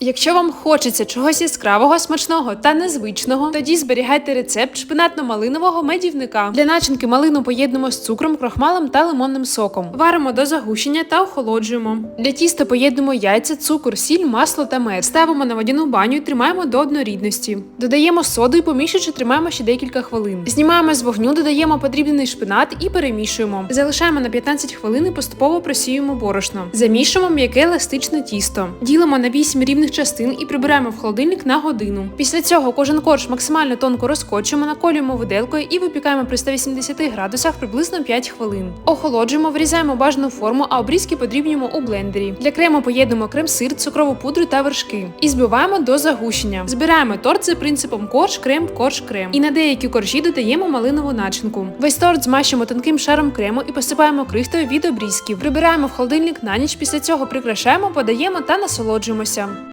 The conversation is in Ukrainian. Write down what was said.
Якщо вам хочеться чогось яскравого, смачного та незвичного, тоді зберігайте рецепт шпинатно-малинового медівника. Для начинки малину поєднуємо з цукром, крохмалем та лимонним соком. Варимо до загущення та охолоджуємо. Для тіста поєднуємо яйця, цукор, сіль, масло та мед. Ставимо на водяну баню і тримаємо до однорідності. Додаємо соду і помішуючи тримаємо ще декілька хвилин. Знімаємо з вогню, додаємо подрібнений шпинат і перемішуємо. Залишаємо на 15 хвилин і поступово просіюємо борошно. Замішуємо м'яке еластичне тісто. Ділимо на 8 рівних частин і прибираємо в холодильник на годину. Після цього кожен корж максимально тонко розкочуємо, наколюємо виделкою і випікаємо при 180 градусах приблизно 5 хвилин. Охолоджуємо, вирізаємо бажану форму, а обрізки подрібнюємо у блендері. Для крему поєднуємо крем-сир, цукрову пудру та вершки. І збиваємо до загущення. Збираємо торт за принципом корж, крем, корж, крем. І на деякі коржі додаємо малинову начинку. Весь торт змащуємо тонким шаром крему і посипаємо крихтою від обрізків. Прибираємо в холодильник на ніч. Після цього прикрашаємо, подаємо та насолоджуємося.